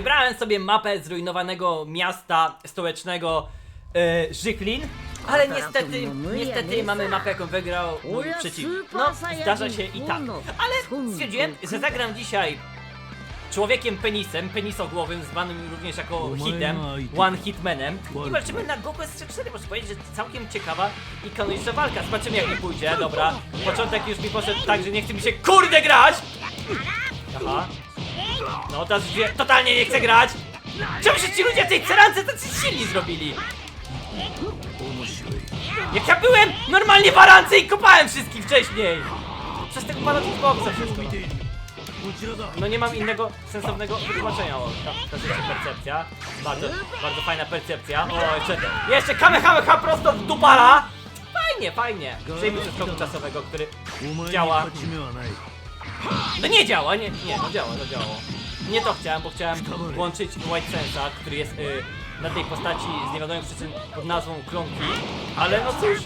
wybrałem sobie mapę zrujnowanego miasta stołecznego e, Żyklin, ale niestety, niestety mamy mapę, jaką wygrał mój przeciwnik. No, zdarza się i tak. Ale stwierdziłem, że zagram dzisiaj człowiekiem penisem, penisogłowym, zwanym również jako hitem, one hitmanem. I walczymy na Goku S4, muszę powiedzieć, że to całkiem ciekawa i kanoniczna walka. Zobaczymy jak mi pójdzie, dobra. Początek już mi poszedł tak, że nie chce mi się kurde grać! Aha. No teraz już wie, totalnie nie chcę grać! Czemu się ci ludzie w tej cerance tacy silni zrobili? Jak ja byłem normalnie w arance i kopałem wszystkich wcześniej! Przez tego pana Xboxa wszystko. No nie mam innego sensownego wytłumaczenia. O, ta, ta percepcja. Bardzo, bardzo fajna percepcja. O, jeszcze, jeszcze kamehameha prosto w dupala! Fajnie, fajnie. Przejmij ze skoku czasowego, który działa. No nie działa, nie, nie, no działa, no działało. Nie to chciałem, bo chciałem włączyć White Sensa, który jest y, na tej postaci z niewiadomych przyczyn pod nazwą Klonki, ale no cóż.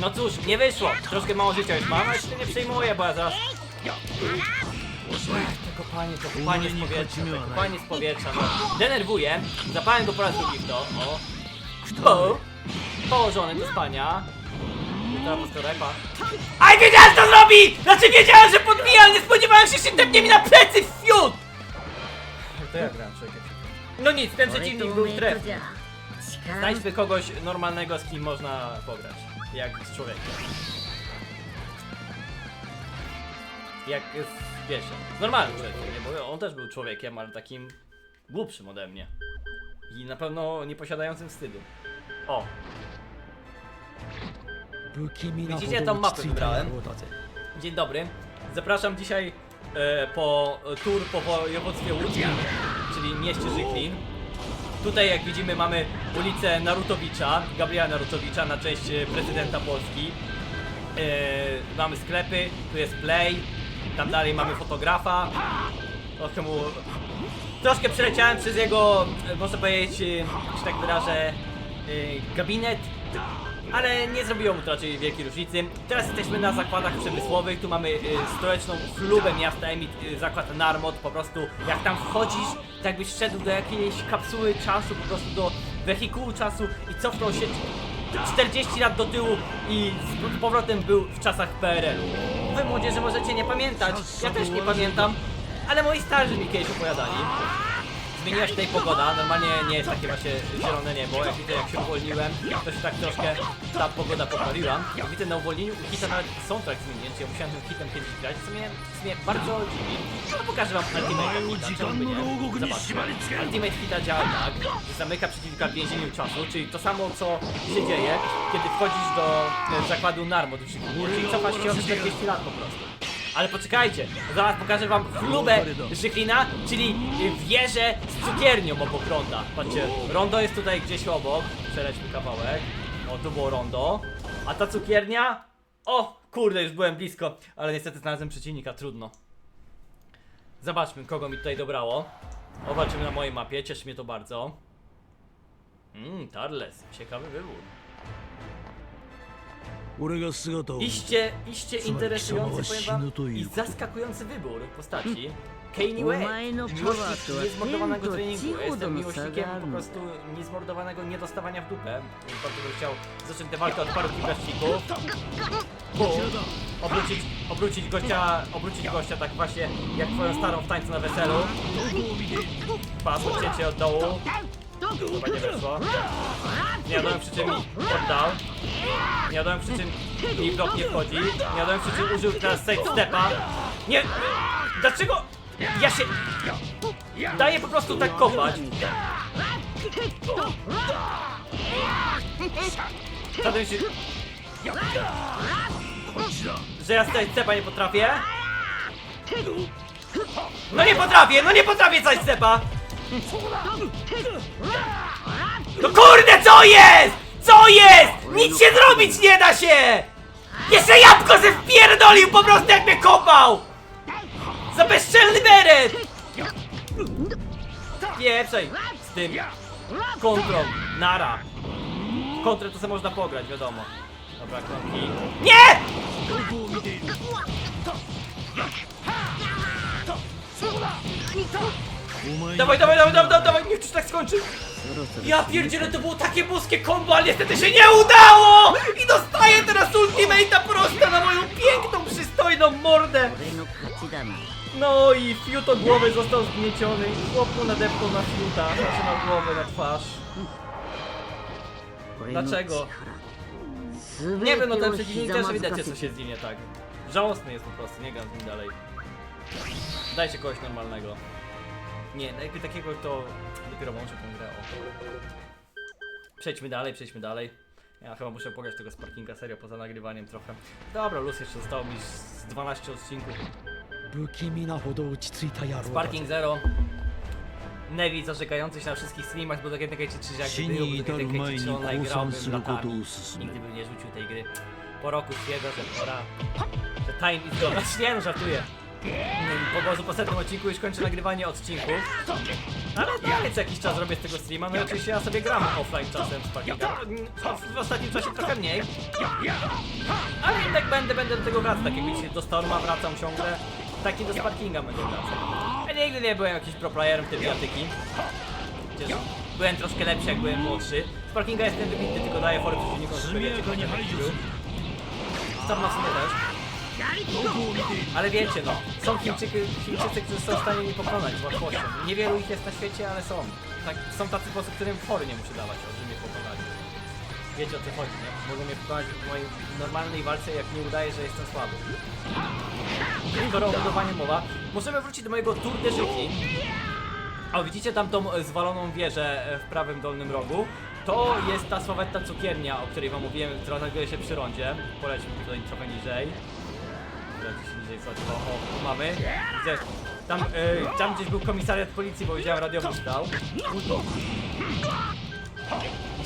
No cóż, nie wyszło. Troszkę mało życia już mam, ale się nie przejmuję, bo ja zaraz... Ech, to kopanie, to kopanie z powietrza, to kopanie z powietrza, no. Denerwuje. Zapałem go po raz drugi w to, o. O. Położony do spania. Teraz postorepa. Aj, wiedziałem, co zrobi! Znaczy wiedziałem, że spodziewałem się, że się tepnie mi na plecy, fiut! To ja grałem człowiekiem. No nic, ten przeciwnik był tref. Znajdźmy kogoś normalnego, z kim można pograć. Jak z człowiekiem. Jak z, wiecie, z normalnym człowiekiem, nie? Bo on też był człowiekiem, ale takim głupszym ode mnie. I na pewno nie posiadającym wstydu. O, Widzicie tą mapę wybrałem? Dzień dobry. Zapraszam dzisiaj po tour po województwie łódzkim, czyli mieście Żyklin. Tutaj jak widzimy mamy ulicę Narutowicza, Gabriela Narutowicza na cześć e, prezydenta Polski. E, mamy sklepy, tu jest Play, tam dalej mamy fotografa. Trochę mu... Troszkę przeleciałem przez jego, e, można powiedzieć, e, że tak wyrażę, e, gabinet, ale nie zrobiło mu to raczej wielkiej różnicy. Teraz jesteśmy na zakładach przemysłowych, tu mamy y, stołeczną chlubę miasta Emit, y, zakład Narmot, po prostu jak tam wchodzisz, tak jakbyś szedł do jakiejś kapsuły czasu, po prostu do wehikułu czasu i cofnął się 40 lat do tyłu i z powrotem był w czasach PRL-u. Wy młodzieży możecie nie pamiętać, ja też nie pamiętam, ale moi starzy mi kiedyś opowiadali. Zmieniła się tutaj pogoda, normalnie nie jest takie właśnie zielone niebo, jak widzę jak się uwolniłem, to się tak troszkę ta pogoda poprawiła. Jak widzę na uwolnieniu u hita nawet soundtrack zmieniłem, czyli ja musiałem tym hitem kiedyś grać, co mnie, co mnie bardzo dziwi. No pokażę wam Ultimate Hita, by nie? Zobaczcie. Ultimate Hita działa tak, że zamyka przeciwnika w więzieniu czasu, czyli to samo co się dzieje, kiedy wchodzisz do e, zakładu Chicago, czyli cofasz się o 40 lat po prostu. Ale poczekajcie, zaraz pokażę wam chlubę Żychlina, czyli wieżę z cukiernią obok ronda. Patrzcie, rondo jest tutaj gdzieś obok, przelećmy kawałek. O, tu było rondo. A ta cukiernia? O, kurde, już byłem blisko, ale niestety znalazłem przeciwnika, trudno. Zobaczmy, kogo mi tutaj dobrało. Zobaczymy na mojej mapie, cieszy mnie to bardzo. Mmm, Tarles, ciekawy wybór. Iście, iście interesujący, powiem wam, i zaskakujący wybór postaci. Kanye West, miłośnik niezmordowanego treningu. Jestem miłośnikiem po prostu niezmordowanego niedostawania w dupę. Bardzo bym chciał zacząć tę walkę od paru kilkaścików. Bum. Obrócić, obrócić gościa, obrócić gościa tak właśnie jak twoją starą w tańcu na weselu. Pas, odcięcie od dołu. Chyba nie weszło. Nie wiadomo przy czym oddał. Nie wiadomo przy czym mi blok nie wchodzi. Nie wiadomo przy czym użył teraz side stepa. Nie! Dlaczego ja się daję po prostu tak kopać? Zatem się... Że ja side stepa nie potrafię? No nie potrafię, no nie potrafię side stepa! No kurde, co jest? Co jest? Nic się zrobić nie da się! Jeszcze jabłko ze wpierdolił po prostu jak mnie kopał! Za bezczelny beret! Z tym kontrą, nara. Kontrę to sobie można pograć, wiadomo. Dobra, kronki. Nie! Dawaj, dawaj, dawaj, dawaj, dawaj, niech tak to się tak skończy. Ja pierdzielę, to było takie boskie kombo, ale niestety się nie udało! I dostaję teraz ultimate'a prosta na moją piękną, przystojną mordę! No i fiuto głowy został zgnieciony i chłopu nadepnął na fiuta, znaczy na głowę, na twarz. Dlaczego? Nie wiem, no ten przeciwnik też widać, co się z nim nie tak. Żałosny jest po prostu, nie gram z nim dalej. Dajcie kogoś normalnego. Nie, najpierw takiego to dopiero włączę tą grę. O. Przejdźmy dalej, przejdźmy dalej. Ja chyba muszę pograć tego Sparkinga serio poza nagrywaniem trochę. Dobra, luz jeszcze zostało mi z 12 odcinków. Sparking Zero. Nevi zarzekający się na wszystkich streamach, bo tak takie takie czy jak gdyby, bo takie takie czy online grałbym. Nigdy bym nie rzucił tej gry. Po roku stwierdza, że pora, że time is gone. Nie no, żartuję. Mm, Po prostu po setnym odcinku już kończę nagrywanie odcinków. Ale dalej co jakiś czas robię z tego streama. No i oczywiście ja sobie gram offline czasem z Sparkinga. No, W ostatnim czasie trochę mniej. Ale jednak będę, będę do tego wracał. Tak jak widzicie, do Storma wracam ciągle. Tak i do Sparkinga będę wracał. Ja nigdy nie byłem jakimś pro playerem w tej bijatyki. Chociaż byłem troszkę lepszy jak byłem młodszy. Sparkinga jestem wybitny, tylko daję fory przeciwnikom, żeby wiecie, nie był. Storma w sumie też. Ale wiecie no, są Chińczycy, Chińczycy, którzy są w stanie mnie pokonać z łatwością. Niewielu ich jest na świecie, ale są. Tak, są tacy po którym fory nie muszę dawać, o, że mnie pokonali. Wiecie o co chodzi, nie? Mogą mnie pokonać w mojej normalnej walce, jak mi udaje, że jestem słaby. Skoro o budowaniu mowa, możemy wrócić do mojego Tour de. O, widzicie tam tą e, zwaloną wieżę e, w prawym dolnym rogu? To jest ta sławetna cukiernia, o której wam mówiłem, która znajduje się przy rondzie. Polećmy tutaj trochę niżej. O, o, tu mamy. Widzę, tam, e, tam gdzieś był komisariat policji, bo widziałem radiowóz stał.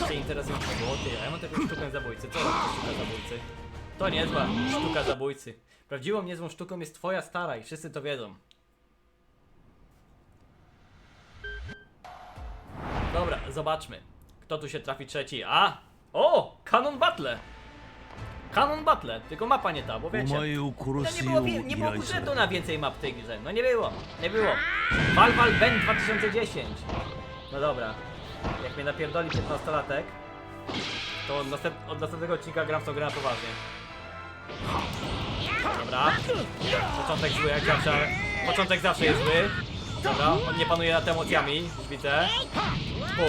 Się interesujące było, ty, a ja mam taką sztukę zabójcy. Co ta sztuka zabójcy? To niezła sztuka zabójcy. Prawdziwą niezłą sztuką jest twoja stara i wszyscy to wiedzą. Dobra, zobaczmy. Kto tu się trafi trzeci? A! O! Canon Battle! Canon Battle, tylko mapa nie ta, bo お wiecie. 前を No 殺 nie す było, よう wie- 依 nie było 頼され budżetu た na więcej map w tej grze. No nie było, nie było. Valval Ben 2010. No dobra. Jak mnie napierdoli 15-latek, to następ, od następnego odcinka gram w tą grę na poważnie. Dobra. Początek zły jak zawsze. ale Początek zawsze jest zły. Dobra, on nie panuje nad emocjami, już widzę. Pół.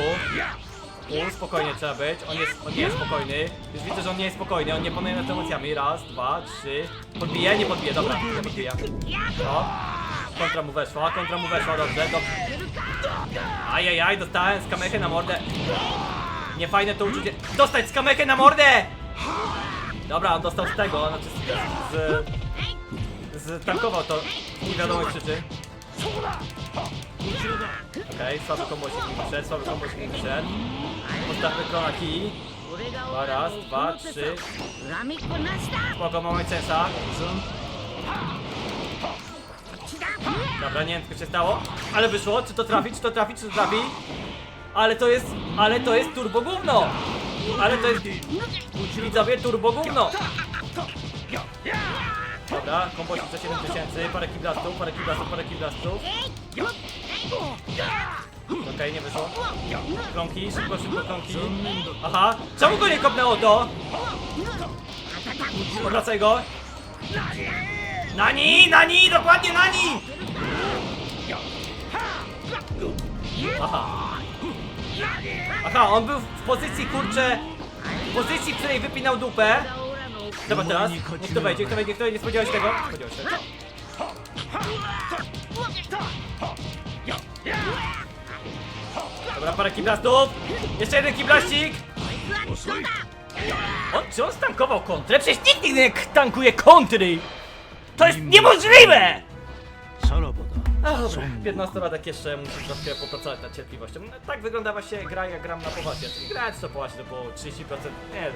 Spokojnie trzeba być. On jest, on nie jest spokojny. Już widzę, że on nie jest spokojny, on nie panuje nad emocjami. Raz, dwa, trzy. Podbije, nie podbije, dobra, nie podbija. O. Kontra mu weszła, kontra mu weszła, dobrze, dobrze. Ajajaj, dostałem skamechę na mordę. Niefajne to uczucie. Dostać skamechę na mordę! Dobra, on dostał z tego, znaczy z... z, z tankował to. Nie wiadomo krzyczy. Okej, okay, słaby komuśnik mi przed, słaby komuśnik mi przed. Postawmy kroaki. Raz, dwa, trzy. Spoko, mamy censa. Dobra, nie wiem co się stało. Ale wyszło, czy to trafi, czy to trafi, czy to trafi. Ale to jest, ale to jest turbo gówno. Ale to jest, widzowie, turbo gówno. Dobra, kombo 7000, parę kiblastów, parę kiblastów, parę kiblastów. Okej, nie wyszło. Klonki, szybko, szybko klonki. Aha, czemu go nie kopnęło to? Odwracaj go. Nani, nani, dokładnie nani! Aha. Aha, on był w pozycji, kurczę, w pozycji, w której wypinał dupę. Dobra, teraz, niech to wejdzie, kto wejdzie, kto nie spodziewał się tego? Spodziewał się. Dobra, parę kiblastów. Jeszcze jeden kiblastik. On, czy on stankował kontrę? Przecież nikt nigdy nie tankuje kontry! To jest niemożliwe! さらばだ A, dobra, 15-latek jeszcze musi troszkę popracować nad cierpliwością. No, tak wygląda właśnie gra, jak gram na poważnie. Czyli grać to poważnie to było 30%, nie,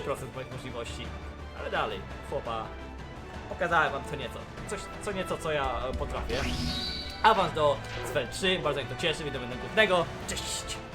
3% moich możliwości. Ale dalej, chłopa, pokazałem wam co nieco. Coś, co nieco, co ja e, potrafię. Awans do Svel 3, bardzo mnie to cieszy, widzę będę głównego. Cześć!